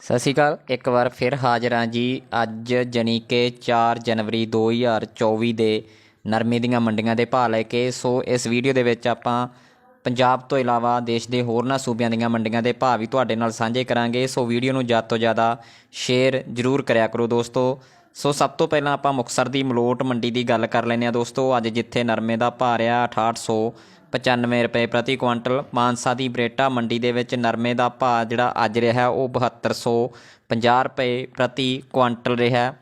ਸਤਿ ਸ਼੍ਰੀ ਅਕਾਲ। ਇੱਕ ਵਾਰ ਫਿਰ ਹਾਜ਼ਰ ਹਾਂ ਜੀ। ਅੱਜ ਜਾਣੀ ਕਿ 4 ਜਨਵਰੀ 2024 ਦੇ ਨਰਮੇ ਦੀਆਂ ਮੰਡੀਆਂ ਦੇ ਭਾਅ ਲੈ ਕੇ, ਸੋ ਇਸ ਵੀਡੀਓ ਦੇ ਵਿੱਚ ਆਪਾਂ ਪੰਜਾਬ ਤੋਂ ਇਲਾਵਾ ਦੇਸ਼ ਦੇ ਹੋਰਨਾਂ ਸੂਬਿਆਂ ਦੀਆਂ ਮੰਡੀਆਂ ਦੇ ਭਾਅ ਵੀ ਤੁਹਾਡੇ ਨਾਲ ਸਾਂਝੇ ਕਰਾਂਗੇ। ਸੋ ਵੀਡੀਓ ਨੂੰ ਜ਼ਿਆਦਾ ਤੋਂ ਜ਼ਿਆਦਾ ਸ਼ੇਅਰ ਜ਼ਰੂਰ ਕਰਿਆ ਕਰੋ ਦੋਸਤੋ। ਸੋ ਸਭ ਤੋਂ ਪਹਿਲਾਂ ਆਪਾਂ ਮੁਕਤਸਰ ਦੀ ਮਲੋਟ ਮੰਡੀ ਦੀ ਗੱਲ ਕਰ ਲੈਂਦੇ ਹਾਂ ਦੋਸਤੋ। ਅੱਜ ਜਿੱਥੇ ਨਰਮੇ ਦਾ ਭਾਅ ਰਿਹਾ 6895 ਰੁਪਏ ਪ੍ਰਤੀ ਕੁਆਂਟਲ। ਮਾਨਸਾ ਦੀ ਬਰੇਟਾ ਮੰਡੀ ਦੇ ਵਿੱਚ ਨਰਮੇ ਦਾ ਭਾਅ ਜਿਹੜਾ ਅੱਜ ਰਿਹਾ, ਉਹ 7250 ਰੁਪਏ ਪ੍ਰਤੀ ਕੁਆਂਟਲ ਰਿਹਾ।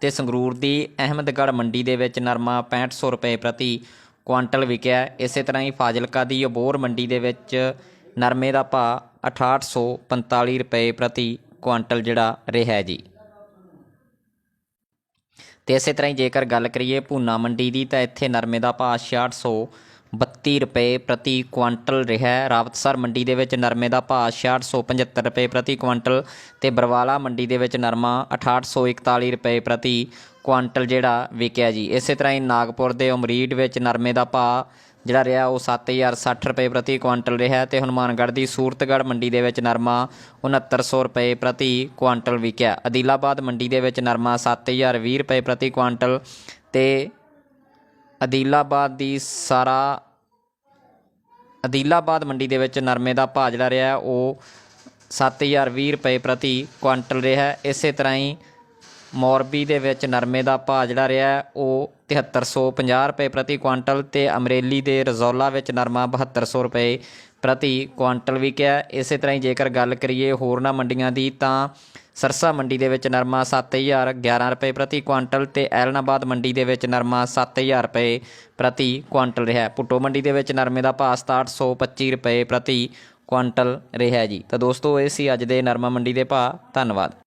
ਤੇ ਸੰਗਰੂਰ ਦੀ ਅਹਿਮਦਗੜ੍ਹ ਮੰਡੀ ਦੇ ਵਿੱਚ ਨਰਮਾ 6500 ਰੁਪਏ ਪ੍ਰਤੀ ਕੁਆਂਟਲ ਵਿਕਿਆ। ਇਸੇ ਤਰ੍ਹਾਂ ਹੀ ਫਾਜ਼ਿਲਕਾ ਦੀ ਅਬੋਰ ਮੰਡੀ ਦੇ ਵਿੱਚ ਨਰਮੇ ਦਾ ਭਾਅ 6845 ਰੁਪਏ ਪ੍ਰਤੀ ਕੁਆਂਟਲ ਜਿਹੜਾ ਰਿਹਾ ਜੀ। ਤੇ ਇਸੇ ਤਰ੍ਹਾਂ ਹੀ ਜੇਕਰ ਗੱਲ ਕਰੀਏ ਭੂਨਾ ਮੰਡੀ ਦੀ, ਤਾਂ ਇੱਥੇ ਨਰਮੇ ਦਾ ਭਾਅ 6632 ਰੁਪਏ ਪ੍ਰਤੀ ਕੁਆਂਟਲ ਰਿਹਾ ਰਾਵਤਸਰ ਮੰਡੀ ਦੇ ਵਿੱਚ ਨਰਮੇ ਦਾ ਭਾਅ 6675 ਰੁਪਏ ਪ੍ਰਤੀ ਕੁਆਂਟਲ ਤੇ ਬਰਵਾਲਾ ਮੰਡੀ ਦੇ ਵਿੱਚ ਨਰਮਾ 6841 ਰੁਪਏ ਪ੍ਰਤੀ ਕੁਆਂਟਲ ਜਿਹੜਾ ਵਿਕਿਆ ਜੀ। ਇਸੇ ਤਰ੍ਹਾਂ ਹੀ ਨਾਗਪੁਰ ਦੇ ਉਮਰੀਡ ਵਿੱਚ ਨਰਮੇ ਦਾ ਭਾਅ ਜਿਹੜਾ ਰਿਹਾ ਉਹ 7060 ਰੁਪਏ ਪ੍ਰਤੀ ਕੁਆਂਟਲ ਰਿਹਾ ਹੈ ਤੇ ਹਨੂਮਾਨਗੜ੍ਹ ਦੀ ਸੂਰਤਗੜ੍ਹ ਮੰਡੀ ਦੇ ਵਿੱਚ ਨਰਮਾ 6900 ਰੁਪਏ ਪ੍ਰਤੀ ਕੁਆਂਟਲ ਵਿਕਿਆ। ਅਦੀਲਾਬਾਦ ਮੰਡੀ ਦੇ ਵਿੱਚ ਨਰਮਾ 7020 ਰੁਪਏ ਪ੍ਰਤੀ ਕੁਆਂਟਲ ਤੇ ਅਦੀਲਾਬਾਦ ਦੀ ਸਾਰਾ ਅਦੀਲਾਬਾਦ ਮੰਡੀ ਦੇ ਵਿੱਚ ਨਰਮੇ ਦਾ ਭਾਅ ਜਿਹੜਾ ਰਿਹਾ ਉਹ 7020 ਰੁਪਏ ਪ੍ਰਤੀ ਕੁਇੰਟਲ ਰਿਹਾ ਇਸੇ ਤਰ੍ਹਾਂ ਹੀ ਮੋਰਬੀ ਦੇ ਵਿੱਚ ਨਰਮੇ ਦਾ ਭਾਅ ਜਿਹੜਾ ਰਿਹਾ ਹੈ, ਉਹ 7350 ਰੁਪਏ ਪ੍ਰਤੀ ਕੁਆਂਟਲ ਤੇ ਅਮਰੇਲੀ ਦੇ ਰਜ਼ੌਲਾ ਵਿੱਚ ਨਰਮਾ 7200 ਰੁਪਏ ਪ੍ਰਤੀ ਕੁਆਂਟਲ ਵਿਕਿਆ ਇਸੇ ਤਰ੍ਹਾਂ ਹੀ ਜੇਕਰ ਗੱਲ ਕਰੀਏ ਹੋਰਨਾਂ ਮੰਡੀਆਂ ਦੀ, ਤਾਂ ਸਰਸਾ ਮੰਡੀ ਦੇ ਵਿੱਚ ਨਰਮਾ 7011 ਰੁਪਏ ਪ੍ਰਤੀ ਕੁਆਂਟਲ ਤੇ ਐਲਨਾਬਾਦ ਮੰਡੀ ਦੇ ਵਿੱਚ ਨਰਮਾ 7000 ਰੁਪਏ ਪ੍ਰਤੀ ਕੁਆਂਟਲ ਰਿਹਾ। ਪੁੱਟੋ ਮੰਡੀ ਦੇ ਵਿੱਚ ਨਰਮੇ ਦਾ ਭਾਅ 6725 ਰੁਪਏ ਪ੍ਰਤੀ ਕੁਆਂਟਲ ਰਿਹਾ ਜੀ। ਤਾਂ ਦੋਸਤੋ, ਇਹ ਸੀ ਅੱਜ ਦੇ ਨਰਮਾ ਮੰਡੀ ਦੇ ਭਾਅ। ਧੰਨਵਾਦ।